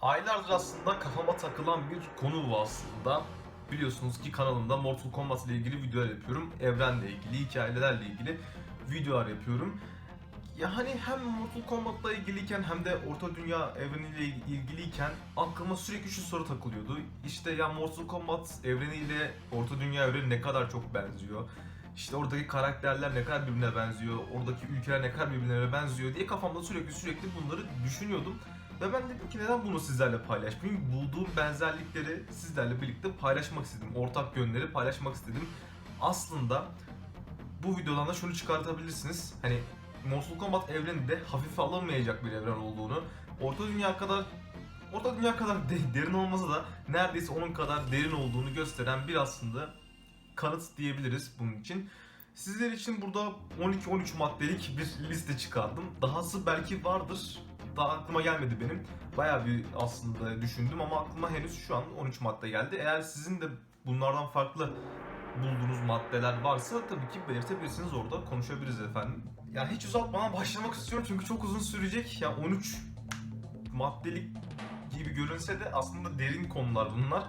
Aylardır aslında kafama takılan bir konu bu aslında. Biliyorsunuz ki kanalımda Mortal Kombat ile ilgili videolar yapıyorum. Evrenle ilgili, hikayelerle ilgili videolar yapıyorum. Ya hani hem Mortal Kombat'la ilgiliyken hem de Orta Dünya evreniyle ilgiliyken aklıma sürekli şu soru takılıyordu. İşte ya Mortal Kombat evreniyle Orta Dünya evreni ne kadar çok benziyor. İşte oradaki karakterler ne kadar birbirine benziyor, oradaki ülkeler ne kadar birbirine benziyor diye kafamda sürekli sürekli bunları düşünüyordum. Ve ben dedim ki neden bunu sizlerle paylaşmayayım? Bulduğum benzerlikleri sizlerle birlikte paylaşmak istedim. Ortak yönleri paylaşmak istedim. Aslında bu videodan da şunu çıkartabilirsiniz. Hani Mortal Kombat evreninde hafife alınmayacak bir evren olduğunu, Orta Dünya kadar Orta Dünya kadar de- derin olmasa da neredeyse onun kadar derin olduğunu gösteren bir aslında kanıt diyebiliriz bunun için. Sizler için burada 12-13 maddelik bir liste çıkardım. Dahası belki vardır. Daha aklıma gelmedi benim. Bayağı bir aslında düşündüm ama aklıma henüz şu an 13 madde geldi. Eğer sizin de bunlardan farklı bulduğunuz maddeler varsa tabii ki belirtebilirsiniz orada konuşabiliriz efendim. Ya hiç uzatmadan başlamak istiyorum çünkü çok uzun sürecek. Ya 13 maddelik gibi görünse de aslında derin konular bunlar.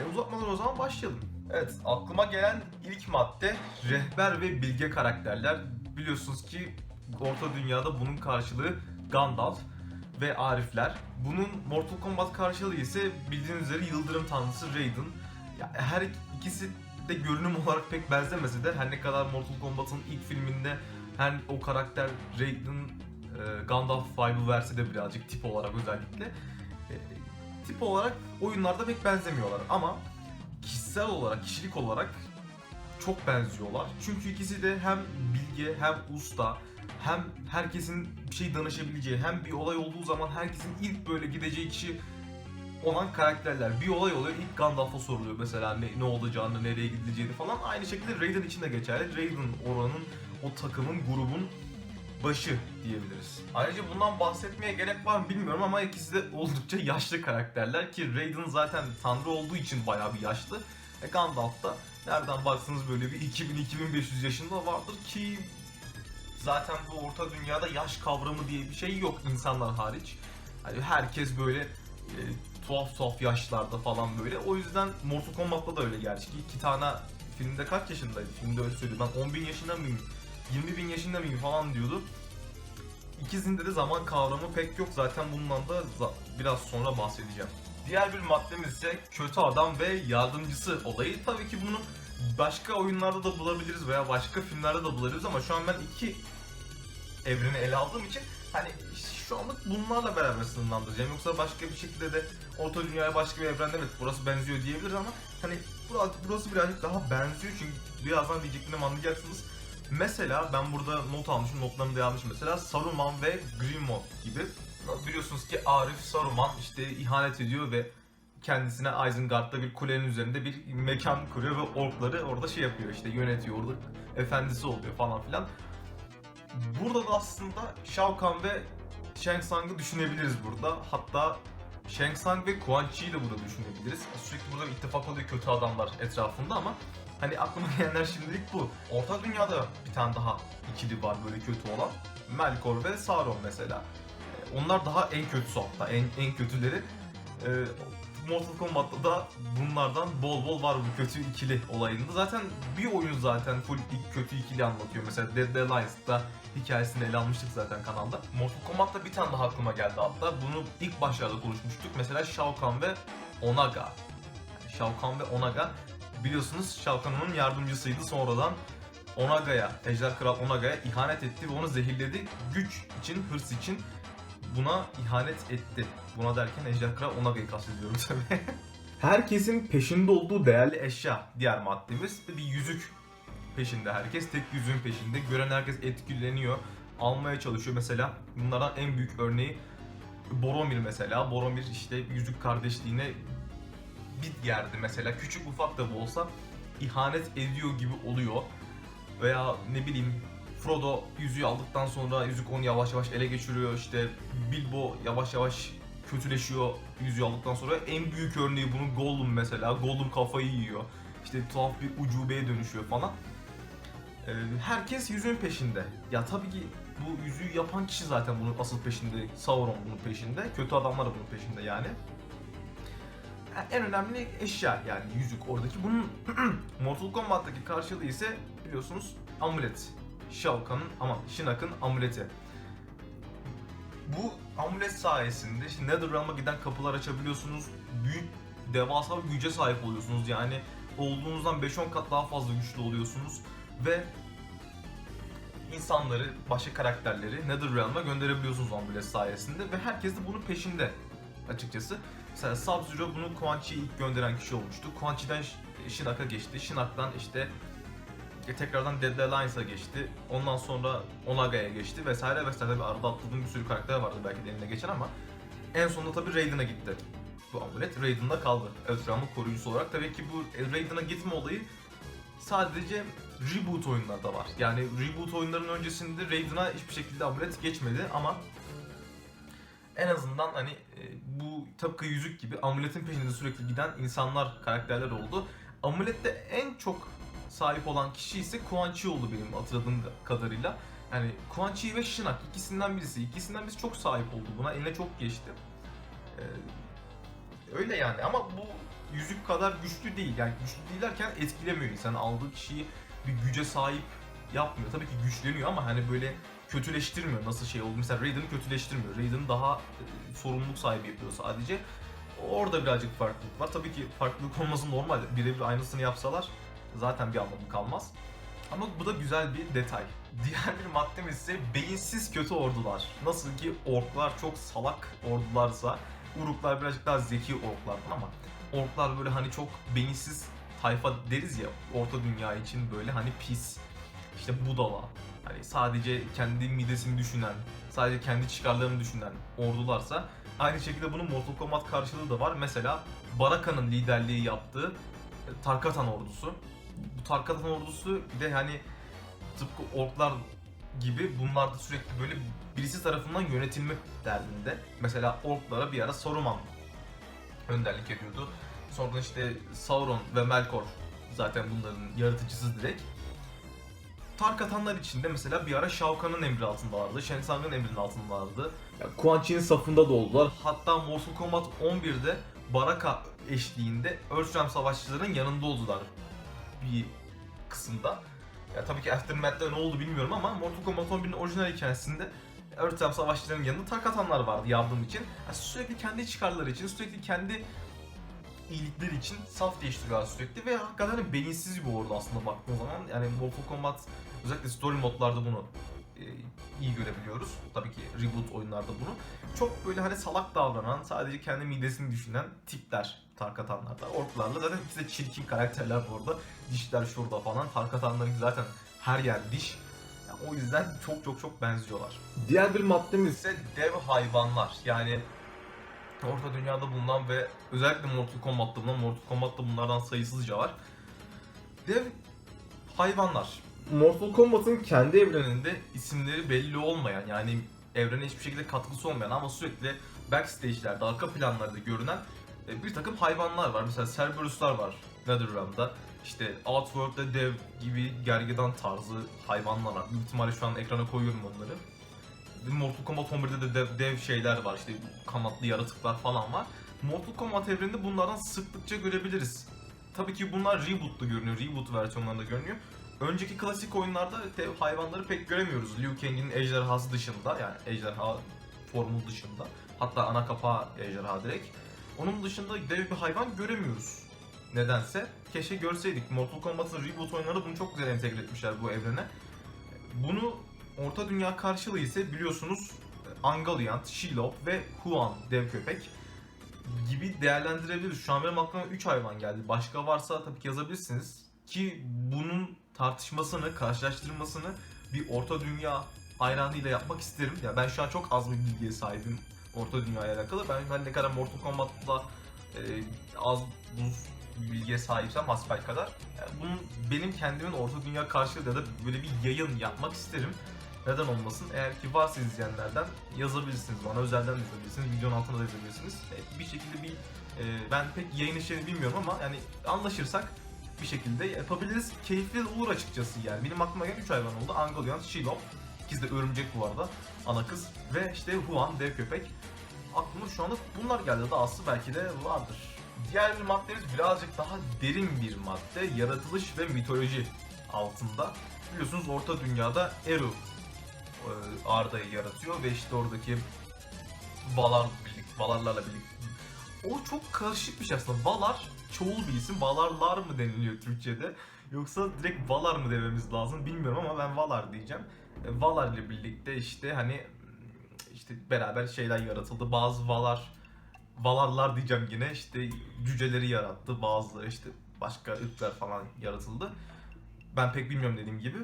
E uzatmadan o zaman başlayalım. Evet aklıma gelen ilk madde rehber ve bilge karakterler. Biliyorsunuz ki Orta Dünya'da bunun karşılığı Gandalf ve Arifler. Bunun Mortal Kombat karşılığı ise bildiğiniz üzere Yıldırım Tanrısı Raiden. Ya her ikisi de görünüm olarak pek benzemese de her ne kadar Mortal Kombat'ın ilk filminde her o karakter Raiden e, Gandalf vibe'ı verse de birazcık tip olarak özellikle e, tip olarak oyunlarda pek benzemiyorlar ama kişisel olarak, kişilik olarak çok benziyorlar. Çünkü ikisi de hem bilge hem usta hem herkesin bir şey danışabileceği hem bir olay olduğu zaman herkesin ilk böyle gideceği kişi olan karakterler. Bir olay oluyor ilk Gandalf'a soruluyor mesela ne, ne olacağını, nereye gidileceğini falan. Aynı şekilde Raiden için de geçerli. Raiden oranın, o takımın, grubun başı diyebiliriz. Ayrıca bundan bahsetmeye gerek var mı bilmiyorum ama ikisi de oldukça yaşlı karakterler ki Raiden zaten tanrı olduğu için bayağı bir yaşlı. E Gandalf da nereden baksanız böyle bir 2000-2500 yaşında vardır ki zaten bu orta dünyada yaş kavramı diye bir şey yok insanlar hariç. Hani herkes böyle e, tuhaf tuhaf yaşlarda falan böyle. O yüzden Mortal Kombat'ta da öyle gerçi. İki tane filmde kaç yaşındaydı? Filmde öyle söylüyor. Ben 10 bin yaşında mıyım? 20 bin yaşında mıyım falan diyordu. İkisinde de zaman kavramı pek yok. Zaten bundan da biraz sonra bahsedeceğim. Diğer bir maddemiz ise kötü adam ve yardımcısı olayı. Tabii ki bunu başka oyunlarda da bulabiliriz veya başka filmlerde de bulabiliriz ama şu an ben iki evreni ele aldığım için hani şu anlık bunlarla beraber sınırlandıracağım. Yoksa başka bir şekilde de Orta Dünya'ya başka bir evrende evet burası benziyor diyebiliriz ama hani burası, burası birazcık daha benziyor çünkü birazdan diyeceklerini anlayacaksınız. Mesela ben burada not almışım, notlarımı da yazmışım mesela Saruman ve Grimo gibi. Biliyorsunuz ki Arif Saruman işte ihanet ediyor ve kendisine Isengard'da bir kulenin üzerinde bir mekan kuruyor ve orkları orada şey yapıyor işte yönetiyor orada efendisi oluyor falan filan. Burada da aslında Shao Kahn ve Shang Tsung'ı düşünebiliriz burada. Hatta Shang Tsung ve Quan Chi'yi de burada düşünebiliriz. Sürekli burada ittifak oluyor kötü adamlar etrafında ama hani aklıma gelenler şimdilik bu. Orta Dünya'da bir tane daha ikili var böyle kötü olan. Melkor ve Sauron mesela. Onlar daha en kötüsü hatta en, en kötüleri. Ee, Mortal Kombat'ta da bunlardan bol bol var bu kötü ikili olayında. Zaten bir oyun zaten full kötü ikili anlatıyor. Mesela Dead Alliance'da hikayesini ele almıştık zaten kanalda. Mortal Kombat'ta bir tane daha aklıma geldi hatta. Bunu ilk başlarda konuşmuştuk. Mesela Shao Kahn ve Onaga. Yani Shao Kahn ve Onaga biliyorsunuz Shao Kahn onun yardımcısıydı. Sonradan Onaga'ya, Ejder Kral Onaga'ya ihanet etti ve onu zehirledi. Güç için, hırs için buna ihanet etti. Buna derken Ejder Kral Onaga'yı kastediyorum tabii. Herkesin peşinde olduğu değerli eşya diğer maddemiz bir yüzük peşinde herkes. Tek yüzüğün peşinde. Gören herkes etkileniyor. Almaya çalışıyor mesela. Bunlardan en büyük örneği Boromir mesela. Boromir işte yüzük kardeşliğine bir yerdi mesela. Küçük ufak da bu olsa ihanet ediyor gibi oluyor. Veya ne bileyim Frodo yüzüğü aldıktan sonra yüzük onu yavaş yavaş ele geçiriyor. İşte Bilbo yavaş yavaş kötüleşiyor yüzüğü aldıktan sonra. En büyük örneği bunun Gollum mesela. Gollum kafayı yiyor. İşte tuhaf bir ucubeye dönüşüyor falan. Ee, herkes yüzüğün peşinde. Ya tabii ki Bu yüzüğü yapan kişi zaten bunun asıl peşinde. Sauron bunun peşinde. Kötü adamlar da bunun peşinde. Yani En önemli eşya yani yüzük oradaki. Bunun Mortal Kombat'taki karşılığı ise biliyorsunuz amulet. Shao Kahn'ın ama Shinnok'ın amuleti. Bu amulet sayesinde işte Netherrealm'a giden kapılar açabiliyorsunuz. Büyük, devasa bir güce sahip oluyorsunuz. Yani olduğunuzdan 5-10 kat daha fazla güçlü oluyorsunuz. Ve insanları, başka karakterleri Netherrealm'a gönderebiliyorsunuz amulet sayesinde. Ve herkes de bunun peşinde açıkçası. Mesela Sub-Zero bunu Quan Chi'ye ilk gönderen kişi olmuştu. Quan Chi'den Sh- Shinnok'a geçti. Shinnok'tan işte tekrardan Dead Alliance'a geçti. Ondan sonra Onaga'ya geçti vesaire vesaire. Tabii arada atladığım bir sürü karakter vardı belki de eline geçen ama en sonunda tabii Raiden'a gitti. Bu amulet Raiden'da kaldı. Earthrealm'ın koruyucusu olarak. Tabii ki bu e, Raiden'a gitme olayı sadece reboot oyunlarda var. Yani reboot oyunların öncesinde Raiden'a hiçbir şekilde amulet geçmedi ama en azından hani e, bu tıpkı yüzük gibi amuletin peşinde sürekli giden insanlar, karakterler oldu. Amulette en çok sahip olan kişi ise Quan Chi oldu benim hatırladığım kadarıyla. Yani Quan Chi ve Shinnok ikisinden birisi. İkisinden birisi çok sahip oldu buna. Eline çok geçti. Ee, öyle yani ama bu yüzük kadar güçlü değil. Yani güçlü değil derken etkilemiyor insanı. Aldığı kişiyi bir güce sahip yapmıyor. Tabii ki güçleniyor ama hani böyle kötüleştirmiyor nasıl şey oldu. Mesela Raiden'ı kötüleştirmiyor. Raiden'ı daha e, sorumluluk sahibi yapıyor sadece. Orada birazcık farklılık var. Tabii ki farklılık olması normal. Birebir aynısını yapsalar zaten bir anlamı kalmaz. Ama bu da güzel bir detay. Diğer bir maddemiz ise beyinsiz kötü ordular. Nasıl ki orklar çok salak ordularsa, uruklar birazcık daha zeki orklardan ama orklar böyle hani çok beyinsiz tayfa deriz ya orta dünya için böyle hani pis, işte budala, hani sadece kendi midesini düşünen, sadece kendi çıkarlarını düşünen ordularsa aynı şekilde bunun Mortal Kombat karşılığı da var. Mesela Baraka'nın liderliği yaptığı e, Tarkatan ordusu. Bu Tarkatan ordusu bir de hani tıpkı orklar gibi bunlar da sürekli böyle birisi tarafından yönetilmek derdinde. Mesela orklara bir ara Saruman önderlik ediyordu. Sonra işte Sauron ve Melkor zaten bunların yaratıcısı direkt. Tarkatanlar içinde mesela bir ara Shao Kahn'ın emri altındalardı, Shen Tsang'ın emrinin altındalardı. Yani Quan Chi'nin safında da oldular. Hatta Mortal Kombat 11'de Baraka eşliğinde Earthrealm savaşçılarının yanında oldular bir kısımda. Ya tabii ki Aftermath'te ne oldu bilmiyorum ama Mortal Kombat 11'in orijinal hikayesinde Earthrealm savaşçılarının yanında Tarkatanlar vardı yardım için. Yani sürekli kendi çıkarları için, sürekli kendi iyilikleri için saf değiştiriyorlar sürekli ve hakikaten beyinsiz bir ordu aslında baktığın zaman. Yani Mortal Kombat özellikle story modlarda bunu e, iyi görebiliyoruz. Tabii ki reboot oyunlarda bunu. Çok böyle hani salak davranan, sadece kendi midesini düşünen tipler Tarkatanlarda. Orklarla zaten ikisi de çirkin karakterler bu arada. Dişler şurada falan. Tarkatanların zaten her yer diş. Yani o yüzden çok çok çok benziyorlar. Diğer bir maddemiz ise dev hayvanlar. Yani Orta Dünya'da bulunan ve özellikle Mortal Kombat'ta bulunan, Mortal Kombat'ta bunlardan sayısızca var. Dev hayvanlar. Mortal Kombat'ın kendi evreninde isimleri belli olmayan yani evrene hiçbir şekilde katkısı olmayan ama sürekli backstage'lerde, arka planlarda görünen e, bir takım hayvanlar var. Mesela Cerberus'lar var Netherrealm'da. İşte Outworld'da dev gibi gergedan tarzı hayvanlar var. Büyük ihtimalle şu an ekrana koyuyorum onları. Mortal Kombat 11'de de dev, dev şeyler var işte kanatlı yaratıklar falan var. Mortal Kombat evreninde bunlardan sıklıkça görebiliriz. Tabii ki bunlar reboot'lu görünüyor, reboot versiyonlarında görünüyor. Önceki klasik oyunlarda dev hayvanları pek göremiyoruz. Liu Kang'in ejderhası dışında yani ejderha formu dışında. Hatta ana kapağı ejderha direkt. Onun dışında dev bir hayvan göremiyoruz. Nedense. Keşke görseydik. Mortal Kombat'ın reboot oyunları bunu çok güzel entegre etmişler bu evrene. Bunu Orta Dünya karşılığı ise biliyorsunuz Angoliant, Shiloh ve Huan dev köpek gibi değerlendirebiliriz. Şu an benim aklıma 3 hayvan geldi. Başka varsa tabii ki yazabilirsiniz. Ki bunun tartışmasını, karşılaştırmasını bir Orta Dünya hayranıyla yapmak isterim. Ya ben şu an çok az bir bilgiye sahibim Orta Dünya'ya alakalı. Ben, ben ne kadar Mortal Kombat'la e, az buz bilgiye sahipsem hasbel kadar. Yani bunun benim kendimin Orta Dünya karşılığı da böyle bir yayın yapmak isterim. Neden olmasın? Eğer ki varsa izleyenlerden yazabilirsiniz bana. Özelden de yazabilirsiniz. Videonun altına da yazabilirsiniz. E, bir şekilde bir e, ben pek yayın işlerini bilmiyorum ama yani anlaşırsak bir şekilde yapabiliriz. Keyifli olur açıkçası yani. Benim aklıma gelen 3 hayvan oldu. Angoliant, Shiloh. İkisi de örümcek bu arada. Ana kız. Ve işte Huan dev köpek. Aklıma şu anda bunlar geldi. Dahası belki de vardır. Diğer maddemiz birazcık daha derin bir madde. Yaratılış ve mitoloji altında. Biliyorsunuz Orta Dünya'da Eru e, Arda'yı yaratıyor ve işte oradaki Valar birlik, Valarlarla birlikte. O çok karışık bir şey aslında. Valar çoğul bir isim. Valarlar mı deniliyor Türkçe'de? Yoksa direkt Valar mı dememiz lazım bilmiyorum ama ben Valar diyeceğim. Valar ile birlikte işte hani işte beraber şeyler yaratıldı. Bazı Valar Valarlar diyeceğim yine işte cüceleri yarattı. Bazıları işte başka ırklar falan yaratıldı. Ben pek bilmiyorum dediğim gibi.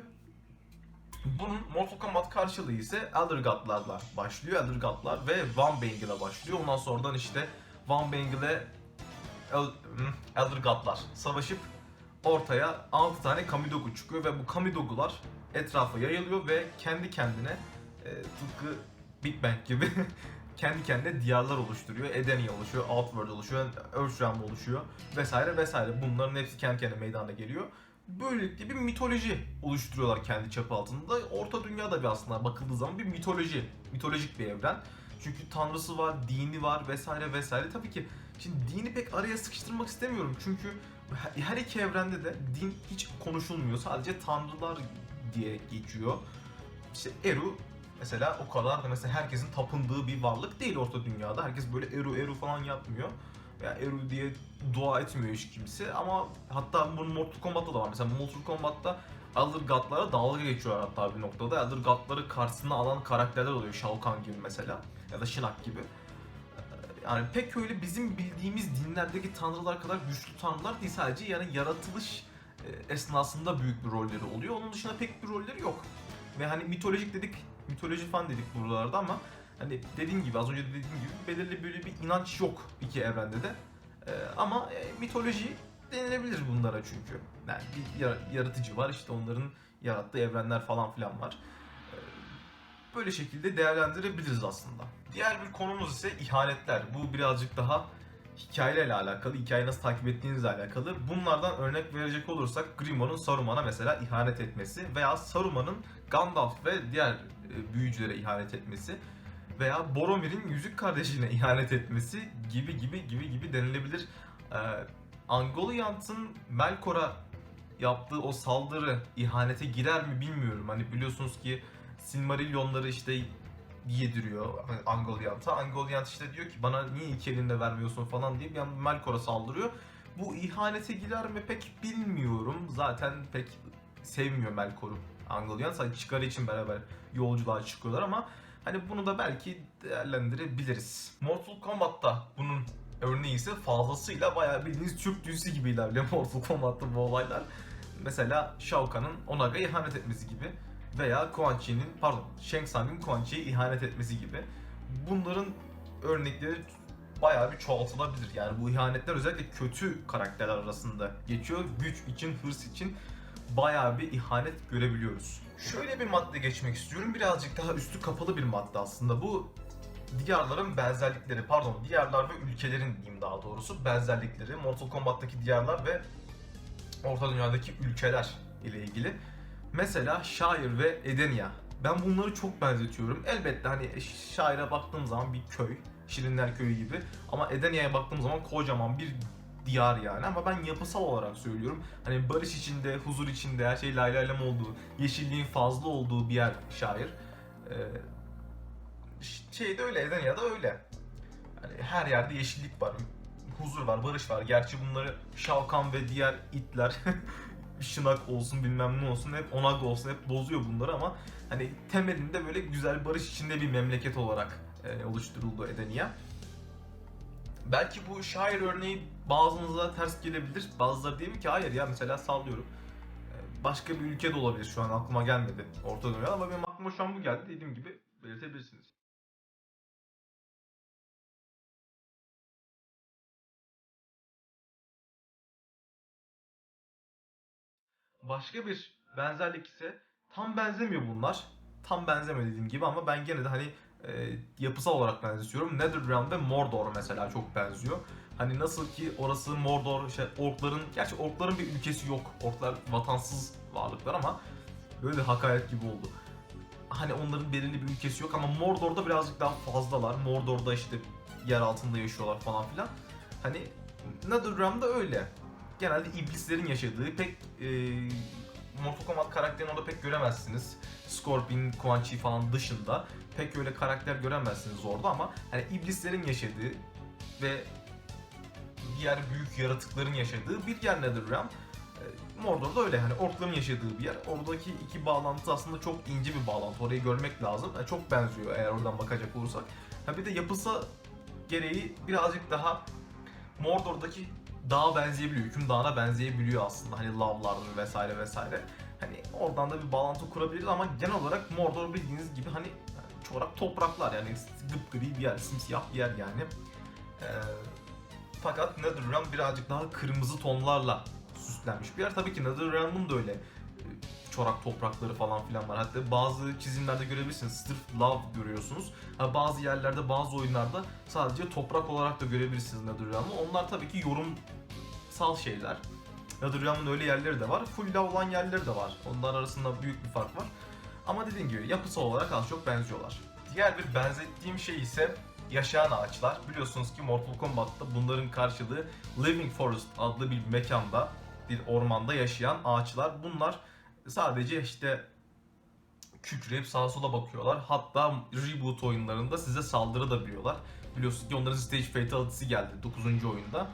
Bunun Mortal Kombat karşılığı ise Elder God'larla başlıyor. Elder God'lar ve Van Bangle'a başlıyor. Ondan sonradan işte Van Bangle'e El- hmm, Elder God'lar savaşıp ortaya 6 tane Kamidogu çıkıyor ve bu Kamidogu'lar etrafa yayılıyor ve kendi kendine e, tıpkı Big Bang gibi kendi kendine diyarlar oluşturuyor. Edenia oluşuyor, Outworld oluşuyor, Earthrealm oluşuyor vesaire vesaire. Bunların hepsi kendi kendine meydana geliyor. Böylelikle bir mitoloji oluşturuyorlar kendi çapı altında. Orta Dünya'da bir aslında bakıldığı zaman bir mitoloji, mitolojik bir evren. Çünkü tanrısı var, dini var vesaire vesaire. Tabii ki şimdi dini pek araya sıkıştırmak istemiyorum. Çünkü her iki evrende de din hiç konuşulmuyor. Sadece tanrılar diye geçiyor. İşte Eru mesela o kadar da mesela herkesin tapındığı bir varlık değil Orta Dünya'da. Herkes böyle Eru Eru falan yapmıyor. Veya Eru diye dua etmiyor hiç kimse ama hatta bunun Mortal Kombat'ta da var. Mesela Mortal Kombat'ta Elder God'lara dalga geçiyorlar hatta bir noktada. Elder God'ları karşısına alan karakterler oluyor. Shao Kahn gibi mesela ya da Shinnok gibi. Yani pek öyle bizim bildiğimiz dinlerdeki tanrılar kadar güçlü tanrılar değil sadece yani yaratılış esnasında büyük bir rolleri oluyor. Onun dışında pek bir rolleri yok. Ve hani mitolojik dedik, mitoloji fan dedik buralarda ama hani dediğim gibi az önce de dediğim gibi belirli böyle bir inanç yok iki evrende de. Ee, ama e, mitoloji denilebilir bunlara çünkü. Yani bir yara- yaratıcı var işte onların yarattığı evrenler falan filan var. Ee, böyle şekilde değerlendirebiliriz aslında. Diğer bir konumuz ise ihanetler. Bu birazcık daha hikayeyle alakalı, hikayeyi nasıl takip ettiğinizle alakalı. Bunlardan örnek verecek olursak Grimoire'un Saruman'a mesela ihanet etmesi veya Saruman'ın Gandalf ve diğer e, büyücülere ihanet etmesi veya Boromir'in yüzük kardeşine ihanet etmesi gibi gibi gibi gibi denilebilir. Ee, Angoliant'ın Melkor'a yaptığı o saldırı ihanete girer mi bilmiyorum. Hani biliyorsunuz ki Silmarillionları işte yediriyor hani Angoliant'a. Angoliant işte diyor ki bana niye iki elinde vermiyorsun falan diye bir anda Melkor'a saldırıyor. Bu ihanete girer mi pek bilmiyorum. Zaten pek sevmiyor Melkor'u Angoliant. Sadece çıkarı için beraber yolculuğa çıkıyorlar ama hani bunu da belki değerlendirebiliriz. Mortal Kombat'ta bunun örneği ise fazlasıyla bayağı bildiğiniz Türk dizisi gibi ilerliyor Mortal Kombat'ta bu olaylar. Mesela Shao Kahn'ın Onaga'ya ihanet etmesi gibi veya Quan Chi'nin pardon Shang Tsung'ın Quan Chi'ye ihanet etmesi gibi. Bunların örnekleri bayağı bir çoğaltılabilir. Yani bu ihanetler özellikle kötü karakterler arasında geçiyor. Güç için, hırs için bayağı bir ihanet görebiliyoruz. Şöyle bir madde geçmek istiyorum. Birazcık daha üstü kapalı bir madde aslında. Bu diyarların benzerlikleri, pardon diyarlar ve ülkelerin diyeyim daha doğrusu benzerlikleri. Mortal Kombat'taki diyarlar ve Orta Dünya'daki ülkeler ile ilgili. Mesela Shire ve Edenia. Ben bunları çok benzetiyorum. Elbette hani Shire'a baktığım zaman bir köy, Şirinler Köyü gibi. Ama Edenia'ya baktığım zaman kocaman bir diyar yani. Ama ben yapısal olarak söylüyorum. Hani barış içinde, huzur içinde, her şey lay lay lam olduğu, yeşilliğin fazla olduğu bir yer Shire. Ee, şeyde öyle, Edenia'da öyle. Hani her yerde yeşillik var, huzur var, barış var. Gerçi bunları Shao Kahn ve diğer itler Şınak olsun bilmem ne olsun hep Onaga olsun hep bozuyor bunları ama hani temelinde böyle güzel barış içinde bir memleket olarak e, oluşturuldu Edenia. Belki bu şair örneği bazınıza ters gelebilir. Bazıları diyor ki hayır ya mesela sallıyorum. E, Başka bir ülke de olabilir şu an aklıma gelmedi Orta Dünya ama benim aklıma şu an bu geldi dediğim gibi belirtebilirsiniz. Başka bir benzerlik ise tam benzemiyor bunlar. Tam benzemiyor dediğim gibi ama ben gene de hani e, yapısal olarak benzetiyorum. Netherrealm ve Mordor mesela çok benziyor. Hani nasıl ki orası Mordor, işte orkların, gerçi orkların bir ülkesi yok. Orklar vatansız varlıklar ama böyle hakaret gibi oldu. hani onların belirli bir ülkesi yok ama Mordor'da birazcık daha fazlalar. Mordor'da işte yer altında yaşıyorlar falan filan. Hani NetherRealm'da öyle. Genelde iblislerin yaşadığı pek e, Mortal Kombat karakterini orada pek göremezsiniz. Scorpion, Quan Chi falan dışında pek öyle karakter göremezsiniz orada ama hani iblislerin yaşadığı ve diğer büyük yaratıkların yaşadığı bir yer NetherRealm. E, Mordor'da öyle hani orkların yaşadığı bir yer. Oradaki iki bağlantı aslında çok ince bir bağlantı. Orayı görmek lazım. Yani çok benziyor eğer oradan bakacak olursak. Ha bir de yapısı gereği birazcık daha Mordor'daki dağa benzeyebiliyor. Hüküm Dağı'na benzeyebiliyor aslında. Hani lavlardır vesaire vesaire. Hani oradan da bir bağlantı kurabiliriz ama genel olarak Mordor bildiğiniz gibi hani çorak topraklar yani gıpgri bir yer, simsiyah bir yer yani. Ee, fakat NetherRealm birazcık daha kırmızı tonlarla süslenmiş bir yer. Tabii ki NetherRealm'ın da öyle e, çorak toprakları falan filan var. Hatta bazı çizimlerde görebilirsiniz. Sırf lav görüyorsunuz. Ha, bazı yerlerde, bazı oyunlarda sadece toprak olarak da görebilirsiniz NetherRealm'ı. Onlar tabii ki yorumsal şeyler. NetherRealm'ın öyle yerleri de var. Full lav olan yerleri de var. Onlar arasında büyük bir fark var. Ama dediğim gibi yapısal olarak az çok benziyorlar. Diğer bir benzettiğim şey ise yaşayan ağaçlar. Biliyorsunuz ki Mortal Kombat'ta bunların karşılığı Living Forest adlı bir mekanda, bir ormanda yaşayan ağaçlar. Bunlar sadece işte kükreyip sağa sola bakıyorlar. Hatta reboot oyunlarında size saldırabiliyorlar. Biliyorsunuz ki onların Stage Fatality'si geldi 9. oyunda.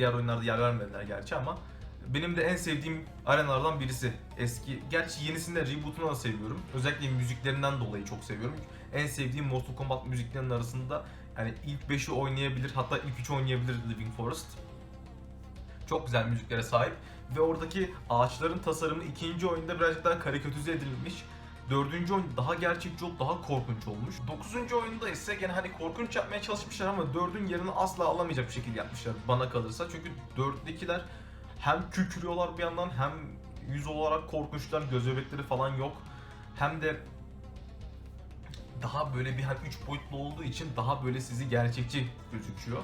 Diğer oyunlarda yer vermediler gerçi ama benim de en sevdiğim arenalardan birisi. Eski, gerçi yenisinde reboot'unu da seviyorum. Özellikle müziklerinden dolayı çok seviyorum. En sevdiğim Mortal Kombat müziklerinin arasında yani ilk 5'i oynayabilir, hatta ilk 3'ü oynayabilir Living Forest. Çok güzel müziklere sahip ve oradaki ağaçların tasarımı ikinci oyunda birazcık daha karikatüze edilmiş. Dördüncü oyun daha gerçekçi olup daha korkunç olmuş. Dokuzuncu oyunda ise gene hani korkunç yapmaya çalışmışlar ama dördün yerini asla alamayacak bir şekilde yapmışlar bana kalırsa. Çünkü dörttekiler hem kükrüyorlar bir yandan hem yüz olarak korkunçlar, göz bebekleri falan yok. Hem de daha böyle bir hani üç boyutlu olduğu için daha böyle sizi gerçekçi gözüküyor.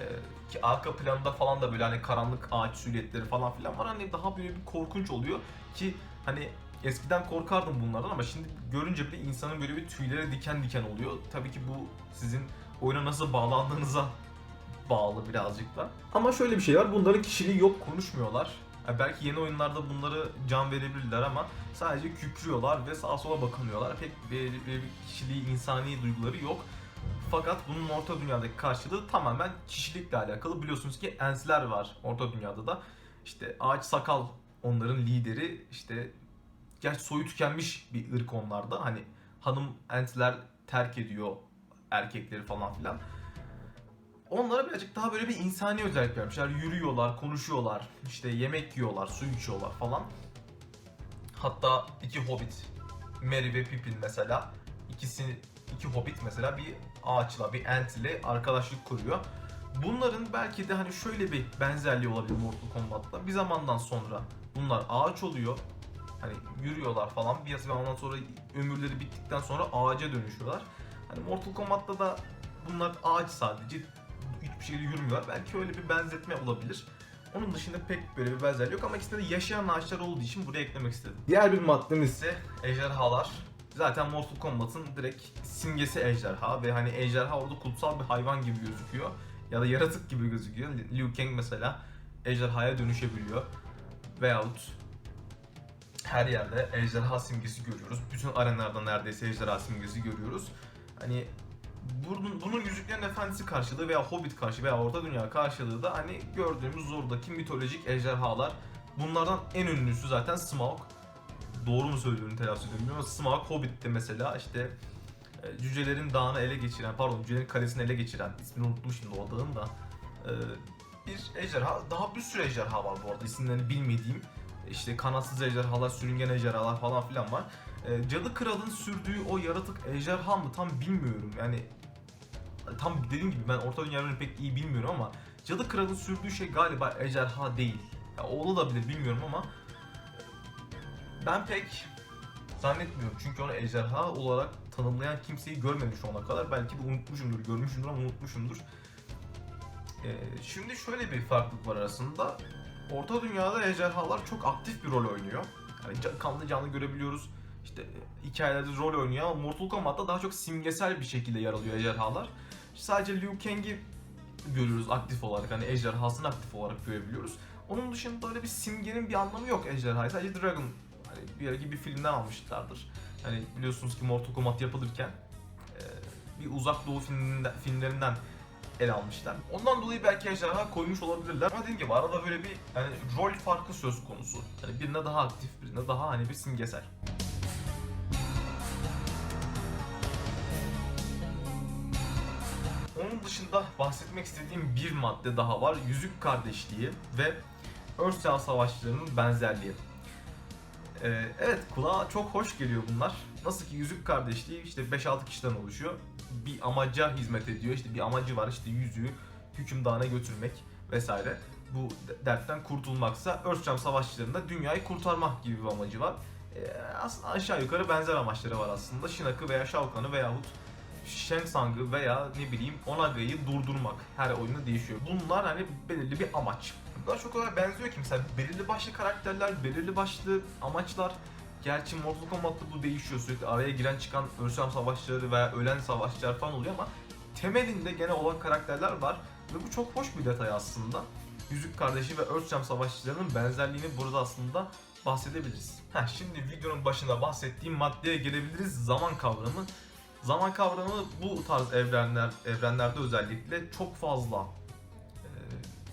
Ee, ki arka planda falan da böyle hani karanlık ağaç silüetleri falan filan var. Hani daha böyle bir korkunç oluyor ki hani eskiden korkardım bunlardan ama şimdi görünce bile insanın böyle bir tüyleri diken diken oluyor. Tabii ki bu sizin oyuna nasıl bağlandığınıza bağlı birazcık da. Ama şöyle bir şey var. Bunların kişiliği yok, konuşmuyorlar. Ya belki yeni oyunlarda bunları can verebilirler ama sadece kükrüyorlar ve sağa sola bakınıyorlar. Pek bir, bir, kişiliği, insani duyguları yok. Fakat bunun Orta Dünya'daki karşılığı tamamen kişilikle alakalı. Biliyorsunuz ki Ensler var Orta Dünya'da da. İşte ağaç sakal onların lideri. İşte gerçi soyu tükenmiş bir ırk onlarda. Hani hanım Ensler terk ediyor erkekleri falan filan. Onlara birazcık daha böyle bir insani özellik vermişler. Yürüyorlar, konuşuyorlar, işte yemek yiyorlar, su içiyorlar falan. Hatta iki hobbit, Merry ve Pippin mesela, ikisi iki hobbit mesela bir ağaçla, bir ant ile arkadaşlık kuruyor. Bunların belki de hani şöyle bir benzerliği olabilir Mortal Kombat'ta. Bir zamandan sonra bunlar ağaç oluyor. Hani yürüyorlar falan. Bir zamandan sonra ömürleri bittikten sonra ağaca dönüşüyorlar. Hani Mortal Kombat'ta da bunlar ağaç sadece hiçbir şekilde yürümüyorlar. Belki öyle bir benzetme olabilir. Onun dışında pek böyle bir benzerliği yok ama ikisinde de yaşayan ağaçlar olduğu için buraya eklemek istedim. Diğer bir maddemiz ise ejderhalar. Zaten Mortal Kombat'ın direkt simgesi ejderha ve hani ejderha orada kutsal bir hayvan gibi gözüküyor. Ya da yaratık gibi gözüküyor. Liu Kang mesela ejderhaya dönüşebiliyor. Veyahut her yerde ejderha simgesi görüyoruz. Bütün arenalarda neredeyse ejderha simgesi görüyoruz. Hani bunun, bunun Yüzüklerin Efendisi karşılığı veya Hobbit karşılığı veya Orta Dünya karşılığı da hani gördüğümüz oradaki mitolojik ejderhalar. Bunlardan en ünlüsü zaten Smaug. Doğru mu söylüyorum telaffuz ediyorum ama Smaug Hobbit'te mesela işte e, cücelerin dağını ele geçiren, pardon cücelerin kalesini ele geçiren, ismini unuttum şimdi o dağın da e, bir ejderha, daha bir sürü ejderha var bu arada isimlerini bilmediğim. İşte kanatsız ejderhalar, sürüngen ejderhalar falan filan var. E, Cadı Kral'ın sürdüğü o yaratık ejderha mı tam bilmiyorum. Yani tam dediğim gibi ben Orta Dünya'nı pek iyi bilmiyorum ama Cadı Kral'ın sürdüğü şey galiba ejderha değil. Ya olabilir bilmiyorum ama ben pek zannetmiyorum. Çünkü onu ejderha olarak tanımlayan kimseyi görmedim şu ana kadar. Belki de unutmuşumdur, görmüşümdür ama unutmuşumdur. Ee, şimdi şöyle bir farklılık var arasında. Orta Dünya'da ejderhalar çok aktif bir rol oynuyor. Yani kanlı canlı görebiliyoruz. işte hikayelerde rol oynuyor ama Mortal Kombat'ta daha çok simgesel bir şekilde yer alıyor ejderhalar. Sadece Liu Kang'i görüyoruz aktif olarak hani ejderhasını aktif olarak görebiliyoruz. Onun dışında öyle bir simgenin bir anlamı yok ejderhayı. Sadece Dragon hani bir gibi bir filmden almışlardır. Hani biliyorsunuz ki Mortal Kombat yapılırken e, bir uzak doğu filminden, filmlerinden ele almışlar. Ondan dolayı belki ejderha koymuş olabilirler. Ama dediğim gibi arada böyle bir hani rol farkı söz konusu. Hani birine daha aktif, birine daha hani bir simgesel. Onun dışında bahsetmek istediğim bir madde daha var. Yüzük kardeşliği ve Earthbound savaşlarının benzerliği. Ee, evet kulağa çok hoş geliyor bunlar. Nasıl ki yüzük kardeşliği işte 5-6 kişiden oluşuyor. Bir amaca hizmet ediyor. İşte bir amacı var işte yüzüğü hükümdana götürmek vesaire. Bu de- dertten kurtulmaksa Earthbound savaşlarında dünyayı kurtarmak gibi bir amacı var. Ee, aslında aşağı yukarı benzer amaçları var aslında. Shinak'ı veya Shao Kahn'ı veyahut Shang Tsung'ı veya ne bileyim Onaga'yı durdurmak her oyunda değişiyor. Bunlar hani belirli bir amaç. Bunlar çok kadar benziyor ki mesela belirli başlı karakterler, belirli başlı amaçlar. Gerçi Mortal Kombat'ta bu değişiyor sürekli araya giren çıkan ölsem savaşçıları veya ölen savaşçılar falan oluyor ama temelinde gene olan karakterler var ve bu çok hoş bir detay aslında. Yüzük Kardeşi ve Earthjam savaşçılarının benzerliğini burada aslında bahsedebiliriz. Heh, şimdi videonun başında bahsettiğim maddeye gelebiliriz. Zaman kavramı. Zaman kavramı bu tarz evrenler evrenlerde özellikle çok fazla e,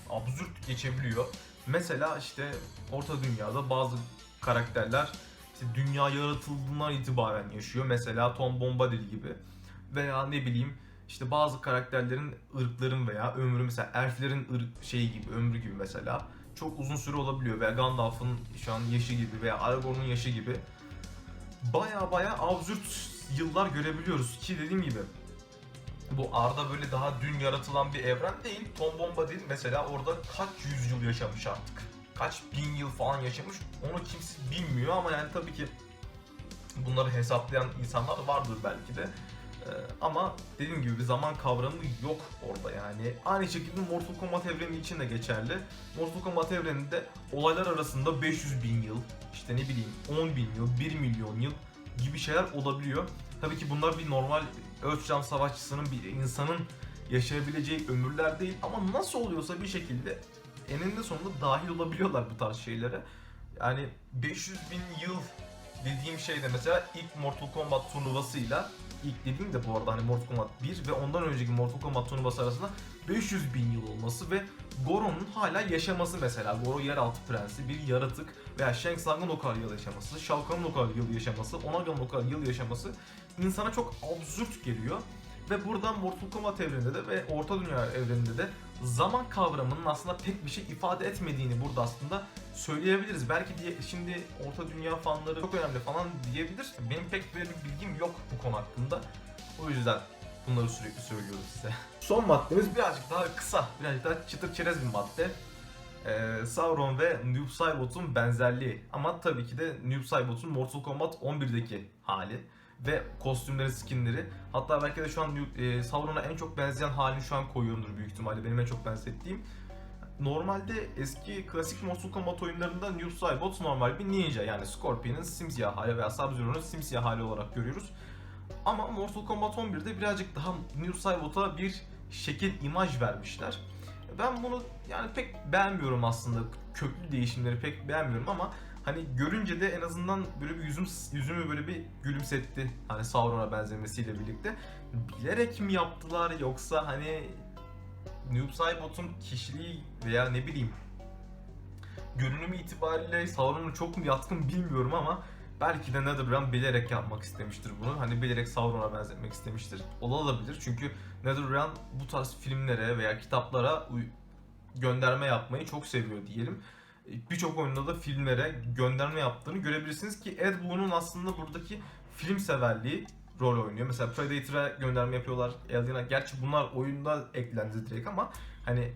absürt geçebiliyor. Mesela işte Orta Dünya'da bazı karakterler işte dünya yaratıldığından itibaren yaşıyor. Mesela Tom Bombadil gibi. Veya ne bileyim işte bazı karakterlerin ırkların veya ömrü mesela elflerin ırk şeyi gibi ömrü gibi mesela çok uzun süre olabiliyor veya Gandalf'ın şu an yaşı gibi veya Aragorn'un yaşı gibi baya baya absürt yıllar görebiliyoruz ki dediğim gibi bu Arda böyle daha dün yaratılan bir evren değil. Tom Bombadil mesela orada kaç yüzyıl yaşamış artık. Kaç bin yıl falan yaşamış. Onu kimse bilmiyor ama yani tabii ki bunları hesaplayan insanlar vardır belki de. Ee, ama dediğim gibi bir zaman kavramı yok orada yani. Aynı şekilde Mortal Kombat evreni için de geçerli. Mortal Kombat evreninde olaylar arasında 500 bin yıl, işte ne bileyim 10 bin yıl, 1 milyon yıl gibi şeyler olabiliyor. Tabii ki bunlar bir normal Earthjam savaşçısının, bir insanın yaşayabileceği ömürler değil ama nasıl oluyorsa bir şekilde eninde sonunda dahil olabiliyorlar bu tarz şeylere. Yani 500 bin yıl dediğim şeyde mesela ilk Mortal Kombat turnuvasıyla ilk dediğim de bu arada hani Mortal Kombat 1 ve ondan önceki Mortal Kombat turnuvası arasında 500 bin yıl olması ve Goro'nun hala yaşaması mesela. Goro yeraltı prensi, bir yaratık veya Shang Tsung'ın o kadar yıl yaşaması, Shao Kahn'ın o kadar yıl yaşaması, Onaga'nın o kadar yıl yaşaması insana çok absürt geliyor. Ve buradan Mortal Kombat evreninde de ve Orta Dünya evreninde de zaman kavramının aslında pek bir şey ifade etmediğini burada aslında söyleyebiliriz. Belki diye şimdi Orta Dünya fanları çok önemli falan diyebilir. Benim pek böyle bir bilgim yok bu konu hakkında. O yüzden bunları sürekli söylüyorum size. Son maddemiz birazcık daha kısa, birazcık daha çıtır çerez bir madde. Ee, Sauron ve Noob Saibot'un benzerliği. Ama tabii ki de Noob Saibot'un Mortal Kombat 11'deki hali ve kostümleri, skinleri. Hatta belki de şu an e, Sauron'a en çok benzeyen halini şu an koyuyorumdur büyük ihtimalle. Benim en çok benzettiğim. Normalde eski klasik Mortal Kombat oyunlarında Noob Saibot normal bir ninja yani Scorpion'ın simsiyah hali veya Sub-Zero'nun simsiyah hali olarak görüyoruz. Ama Mortal Kombat 11'de birazcık daha Noob Saibot'a bir şekil imaj vermişler. Ben bunu yani pek beğenmiyorum aslında. Köklü değişimleri pek beğenmiyorum ama hani görünce de en azından böyle bir yüzüm yüzümü böyle bir gülümsetti. Hani Sauron'a benzemesiyle birlikte. Bilerek mi yaptılar yoksa hani Noob Saibot'un kişiliği veya ne bileyim görünümü itibariyle Sauron'a çok mu yatkın bilmiyorum ama belki de NetherRealm bilerek yapmak istemiştir bunu. Hani bilerek Sauron'a benzetmek istemiştir. Olabilir çünkü NetherRealm bu tarz filmlere veya kitaplara gönderme yapmayı çok seviyor diyelim. Birçok oyunda da filmlere gönderme yaptığını görebilirsiniz ki Ed Boon'un aslında buradaki film severliği rol oynuyor. Mesela Predator'a gönderme yapıyorlar. Alien'a gerçi bunlar oyunda eklendi direkt ama hani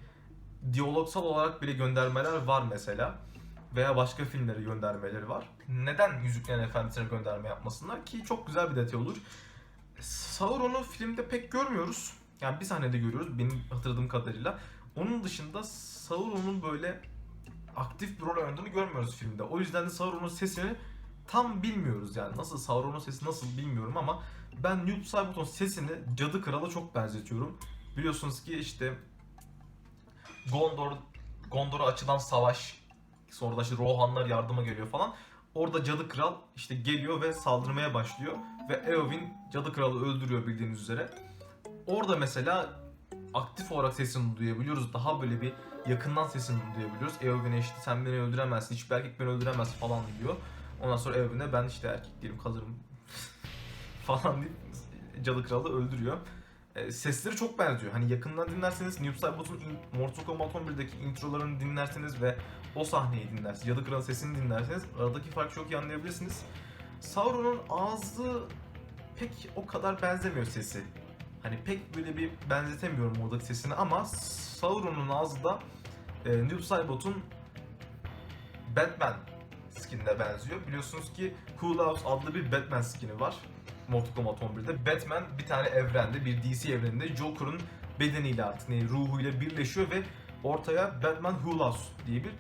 diyalogsal olarak bile göndermeler var mesela. Veya başka filmlere göndermeleri var. Neden Yüzüklerin Efendisi'ne gönderme yapmasınlar ki çok güzel bir detay olur. Sauron'u filmde pek görmüyoruz. Yani bir sahnede görüyoruz benim hatırladığım kadarıyla. Onun dışında Sauron'un böyle aktif bir rol oynadığını görmüyoruz filmde. O yüzden de Sauron'un sesini tam bilmiyoruz yani. Nasıl Sauron'un sesi nasıl bilmiyorum ama ben Newt Saibot'un sesini Cadı Kral'a çok benzetiyorum. Biliyorsunuz ki işte Gondor Gondor'a açılan savaş sonra da işte Rohanlar yardıma geliyor falan. Orada Cadı Kral işte geliyor ve saldırmaya başlıyor ve Eowyn Cadı Kral'ı öldürüyor bildiğiniz üzere. Orada mesela aktif olarak sesini duyabiliyoruz. Daha böyle bir yakından sesini duyabiliyoruz. Eowyn'e işte sen beni öldüremezsin, hiçbir erkek beni öldüremez falan diyor. Ondan sonra Eowyn'e ben işte erkek değilim kalırım falan deyip Cadı Kral'ı öldürüyor. E, sesleri çok benziyor. Hani yakından dinlerseniz Noob Saibot'un Mortal Kombat 11'deki introlarını dinlerseniz ve o sahneyi dinlerseniz, Cadı Kral'ın sesini dinlerseniz aradaki farkı çok iyi anlayabilirsiniz. Sauron'un ağzı pek o kadar benzemiyor sesi. Hani pek böyle bir benzetemiyorum oradaki sesini ama Sauron'un ağzı e, Noob Saibot'un Batman skinine benziyor. Biliyorsunuz ki Cool House adlı bir Batman skini var. Mortal Kombat 11'de. Batman bir tane evrende, bir DC evreninde Joker'ın bedeniyle artık yani ruhuyla birleşiyor ve ortaya Batman Who diye bir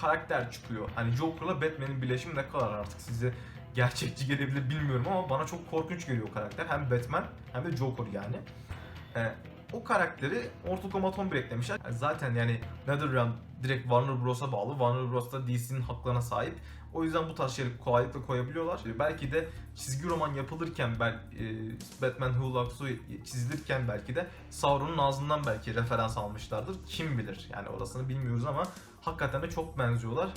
karakter çıkıyor. Hani Joker'la Batman'in birleşimi ne kadar artık size gerçekçi gelebilir bilmiyorum ama bana çok korkunç geliyor o karakter. Hem Batman hem de Joker yani. Ee, o karakteri Mortal Kombat 11 eklemişler. Yani zaten yani NetherRealm direkt Warner Bros'a bağlı. Warner Bros da DC'nin haklarına sahip. O yüzden bu tarz şeyleri kolaylıkla koyabiliyorlar. Ee, Belki de çizgi roman yapılırken bel, e, Batman Who Loves'u çizilirken belki de Sauron'un ağzından belki referans almışlardır. Kim bilir yani orasını bilmiyoruz ama hakikaten de çok benziyorlar.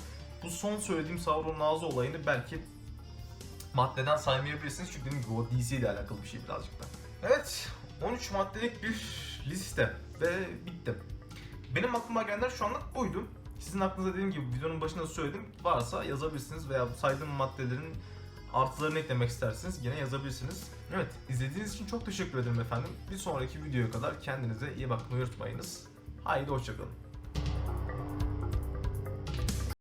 Bu son söylediğim Sauron'un ağzı olayını belki maddeden saymayabilirsiniz çünkü dediğim gibi o DC ile alakalı bir şey birazcık da. Evet 13 maddelik bir liste ve bitti. Benim aklıma gelenler şu anlık buydu. Sizin aklınıza dediğim gibi videonun başında söyledim. Varsa yazabilirsiniz veya saydığım maddelerin artılarını eklemek isterseniz yine yazabilirsiniz. Evet izlediğiniz için çok teşekkür ederim efendim. Bir sonraki videoya kadar kendinize iyi bakmayı unutmayınız. Haydi hoşçakalın.